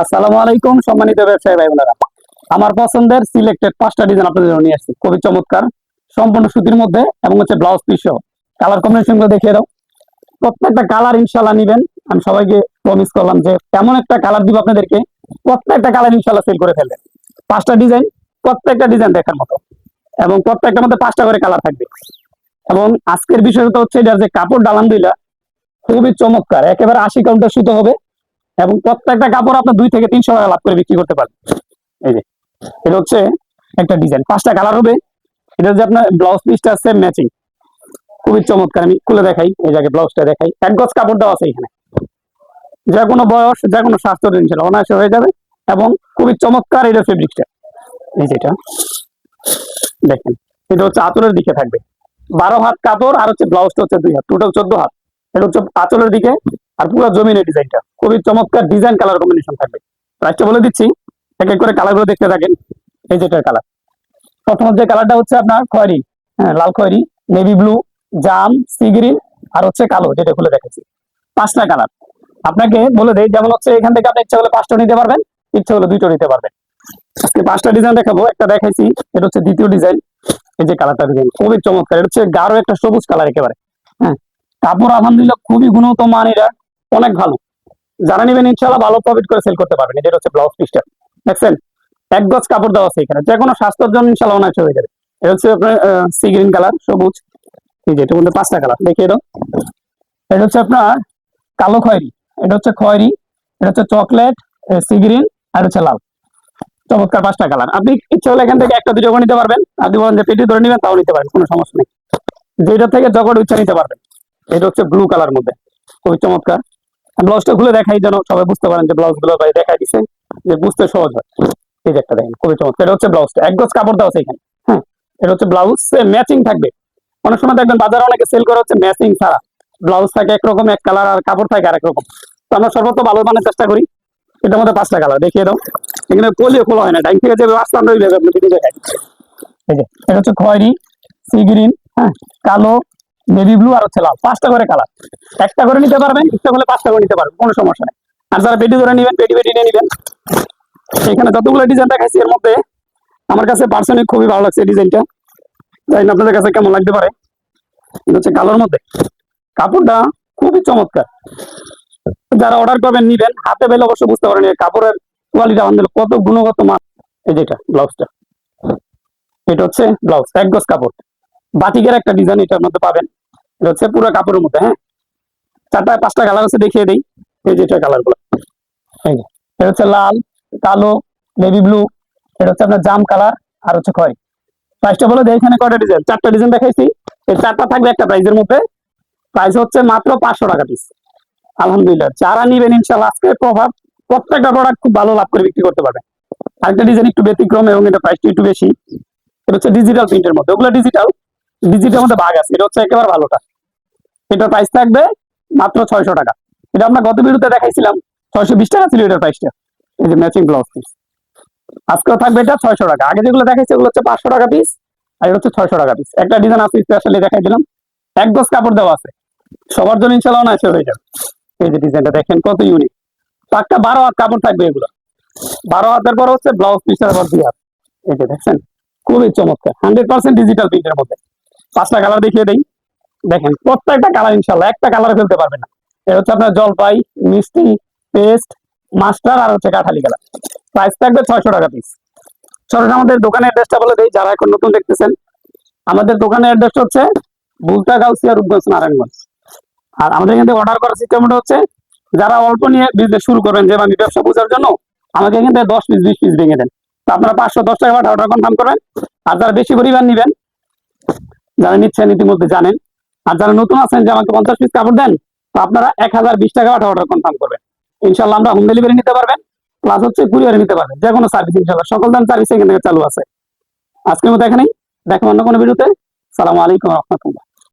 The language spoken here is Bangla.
আসসালামু আলাইকুম সম্মানিত ব্যবসায়ী ভাই বোনেরা। আমার পছন্দের সিলেক্টেড পাঁচটা ডিজাইন আপনাদের জন্য নিয়ে আসছি। খুবই চমৎকার, সম্পূর্ণ সুতির মধ্যে এবং হচ্ছে ব্লাউজ পিস সহ। কালার কম্বিনেশনগুলো দেখিয়ে দাও। প্রত্যেকটা কালার ইনশাল্লাহ নিবেন। আমি সবাইকে প্রমিস করলাম যে এমন একটা কালার দিব আপনাদেরকে, প্রত্যেকটা কালার ইনশাল্লাহ সেল করে ফেলবেন। পাঁচটা ডিজাইন প্রত্যেকটা ডিজাইন দেখার মতো। এবং প্রত্যেকটার মধ্যে পাঁচটা করে কালার থাকবে। এবং আজকের বিষয়টা হচ্ছে এটার যে কাপড় আলহামদুলিল্লাহ খুবই চমৎকার। একেবারে আশি কাউন্টার সুতো হবে। এবং প্রত্যেকটা কাপড় আপনার দুই থেকে তিনশো টাকা লাভ করে বিক্রি করতে পারবেন। এই যে, এটা হচ্ছে একটা ডিজাইন পাঁচটা কালার হবে। এটা যে আপনার ব্লাউজ পিসটা আছে ম্যাচিং খুবই চমৎকার। আমি খুলে দেখাই। এই জায়গায় ব্লাউজটা দেখাই। এক গজ কাপড় দেওয়া আছে এখানে। যে কোনো বয়স, যে কোনো স্বাস্থ্য টেনশন অনায়াসে হয়ে যাবে এবং খুবই চমৎকার এটা ফেব্রিকটা এই যেটা দেখেন, এটা হচ্ছে আঁচলের দিকে থাকবে। বারো হাত কাপড় আর হচ্ছে ব্লাউজটা হচ্ছে দুই হাত। টোটাল চোদ্দ হাত। এটা হচ্ছে আঁচলের দিকে আর পুরো জমিনের ডিজাইনটা খুবই চমৎকার ডিজাইন কালার কম্বিনেশন থাকবে। প্রাইসটা বলে দিচ্ছি, এক এক করে কালারগুলো দেখতে থাকেন, এই যেটার কালার প্রথম যে কালারটা হচ্ছে আপনার খয়েরি হ্যাঁ লাল খয়েরি নেভি ব্লু জাম সি গ্রিন আর হচ্ছে কালো, যেটা খুলে দেখেছি পাঁচটা কালার আপনাকে বলে দেয় যেমন হচ্ছে এখান থেকে আপনি ইচ্ছা হলে পাঁচটা নিতে পারবেন, ইচ্ছা হলে দুইটা নিতে পারবেন। পাঁচটা ডিজাইন দেখাবো, একটা দেখাইছি, এটা হচ্ছে দ্বিতীয় ডিজাইন এই যে কালারটা ডিজাইন খুবই চমৎকার, এটা হচ্ছে গাঢ় একটা সবুজ কালার একেবারে হ্যাঁ। কাপড় আলহামদুলিল্লাহ খুবই গুণগত মান এটা, অনেক ভালো। যারা নেবেন ইনশাল্লাহ ভালো প্রফিট করে সেল করতে পারবেন। এটা হচ্ছে ব্লাউজ পিসটা দেখছেন? এক গজ কাপড় দেওয়া আছে এখানে। যে কোনো স্বাস্থ্যের জন্য ইনশাল্লাহ অনায়াসে হয়ে যাবে। এটা হচ্ছে আপনার সি গ্রিন কালার সবুজ। এই যে, এটার মধ্যে পাঁচটা কালার দেখিয়ে দাও। এটা হচ্ছে আপনার কালো খয়েরি। এটা হচ্ছে খয়েরি, এটা হচ্ছে চকলেট সি গ্রিন আর হচ্ছে লাল। চমৎকার পাঁচটা কালার আপনি ইচ্ছে হলে এখান থেকে একটা, দুটো নিতে পারবেন। আপনি বলেন যে পেটি ধরে নেবেন, তাও নিতে পারেন কোনো সমস্যা নেই। যেটা থেকে যখন ইচ্ছা নিতে পারবেন, এটা হচ্ছে ব্লু কালার মধ্যে। খুবই চমৎকার। ব্লাউজটা খুলে দেখাই যেন সবাই বুঝতে পারেন যে ব্লাউজগুলো ভাই দেখাই দিছে। যে বুঝতে সহজ হয়। এই যে একটা দেখেন, খুবই চমৎকার। এটা হচ্ছে ব্লাউজটা এক গজ কাপড় দেওয়া আছে এখানে। হ্যাঁ এটা হচ্ছে ব্লাউজ ম্যাচিং থাকবে। অনেক সময় দেখবেন বাজারে অনেকে সেল করে হচ্ছে ম্যাচিং ছাড়া। ব্লাউজ থাকে একরকম, এক কালার আর কাপড় থাকে আরেক রকম। তো আমরা সর্বত্র ভালো মানের চেষ্টা করি। এটার মধ্যে পাঁচটা কালার দেখিয়ে দাও। এখানে পোলিও খোলা হয় না। ডাইন থেকে যে আসলাম রইবে আপনি ভিডিও দেখাই। এই যে, এটা হচ্ছে খয়েরি সি গ্রিন হ্যাঁ কালো নেভি ব্লু আর হচ্ছে লাল। পাঁচটা করে কালার একটা করে নিতে পারবেন, ইচ্ছা করলে পাঁচটা করে নিতে পারবেন, কোনো সমস্যা নেই। আর যারা পেটি ধরে নেবেন, পেটি পেটি নিয়ে নেবেন। এখানে যতগুলো ডিজাইন দেখাইছি এর মধ্যে আমার কাছে পার্সোনালি খুবই ভালো লাগছে ডিজাইনটা না আপনাদের কাছে কেমন লাগতে পারে। হচ্ছে কালোর মধ্যে। কাপড়টা খুবই চমৎকার। যারা অর্ডার করবেন, নিবেন। হাতে পেলে অবশ্য বুঝতে পারেন কাপড়ের কোয়ালিটি আমাদের কত গুণগত মান। এই যেটা ব্লাউজটা এটা হচ্ছে ব্লাউজ এক গজ কাপড়। বাটিকের একটা ডিজাইন এটার মধ্যে পাবেন। হচ্ছে পুরো কাপড়ের মধ্যে হ্যাঁ? চারটা, পাঁচটা কালার আছে, দেখিয়ে দিই। এই যেটা কালারগুলো। এটা হচ্ছে লাল, কালো নেভি ব্লু এটা হচ্ছে আপনার জাম কালার আর হচ্ছে খয়। প্রাইসটা বলে দেয় এখানে কয়টা ডিজাইন চারটা ডিজাইন দেখাইছি। এই চারটা থাকবে একটা প্রাইজের মধ্যে। প্রাইস হচ্ছে মাত্র পাঁচশো টাকা পিস আলহামদুলিল্লাহ, যারা নিবেন ইনশাল্লাহ আজকে প্রভাব প্রত্যেকটা প্রোডাক্ট খুব ভালো লাভ করে বিক্রি করতে পারবে আরেকটা ডিজাইন একটু ব্যতিক্রম এবং এটা প্রাইসটা একটু বেশি। এটা হচ্ছে ডিজিটাল প্রিন্টের মধ্যে। ওগুলো ডিজিটাল ডিজিটাল মধ্যে ভাগ আছে। এটা হচ্ছে একেবারে ভালোটা। এটা প্রাইস থাকবে মাত্র ছয়শো টাকা। এটা আমরা গত ভিডিওতে দেখাইছিলাম, ছয়শো বিশ টাকা ছিল এটার প্রাইসটা এই যে ম্যাচিং ব্লাউজ পিস আজকেও থাকবে এটা ছয়শো টাকা। আগে যেগুলো দেখাইছি, ওগুলো হচ্ছে পাঁচশো টাকা পিস আর এটা হচ্ছে ছয়শো টাকা পিস একটা ডিজাইন আছে স্পেশালি দেখাই দিলাম। এক গজ কাপড় দেওয়া আছে। সবার জন্য ইনশাল্লাহ না এসে হয়ে যাবে। এই যে ডিজাইনটা দেখেন, কত ইউনিক পাক্কা বারো হাত কাপড় থাকবে এগুলো। বারো হাতের পর হচ্ছে ব্লাউজ পিসের পর হাত। এই যে দেখছেন, খুবই চমৎকার। হান্ড্রেড পার্সেন্ট ডিজিটাল প্রিন্টের মধ্যে। পাঁচটা কালার দেখিয়ে দেই। দেখেন, প্রত্যেকটা কালার ইনশাল্লাহ একটা কালার ফেলতে পারবে না। এটা হচ্ছে আপনার জলপাই, মিষ্টি, পেস্ট মাস্টার আর হচ্ছে কাঠালি কালার প্রাইস থাকবে ছয়শো টাকা পিস সরাসরি আমাদের দোকানের অ্যাড্রেসটা বলে দেই, যারা এখন নতুন দেখতেছেন। আমাদের দোকানের অ্যাড্রেস হচ্ছে বুলতা গাউসিয়া, রূপগঞ্জ, নারায়ণগঞ্জ। আর আমাদের এখান থেকে অর্ডার করার সিস্টেমটা হচ্ছে, যারা অল্প নিয়ে বিজনেস শুরু করবেন, যে আমি ব্যবসা বোঝার জন্য, আমাকে এখান থেকে দশ পিস বিশ পিস ভেঙে দেন। আপনারা পাঁচশো, দশ টাকা পাঠা অর্ডার কনফার্ম করবেন। আর যারা বেশি পরিমাণ নেবেন যারা নিচ্ছেন ইতিমধ্যে জানেন। আর যারা নতুন আছেন যে আমাকে পঞ্চাশ পিস কাপড় দেন, তো আপনারা এক হাজার বিশ টাকা আঠা অর্ডার কনফার্ম করবেন। ইনশাল্লাহ আমরা হোম ডেলিভারি নিতে পারবেন প্লাস হচ্ছে কুরিয়ারে নিতে পারবেন, যে কোনো সার্ভিস ইনশাল্লাহ সকল দাম সার্ভিস এখান থেকে চালু আছে। আজকের মতো এখানেই, দেখো অন্য কোনো ভিডিওতে সালামু আলাইকুম রহমতুল্লাহ।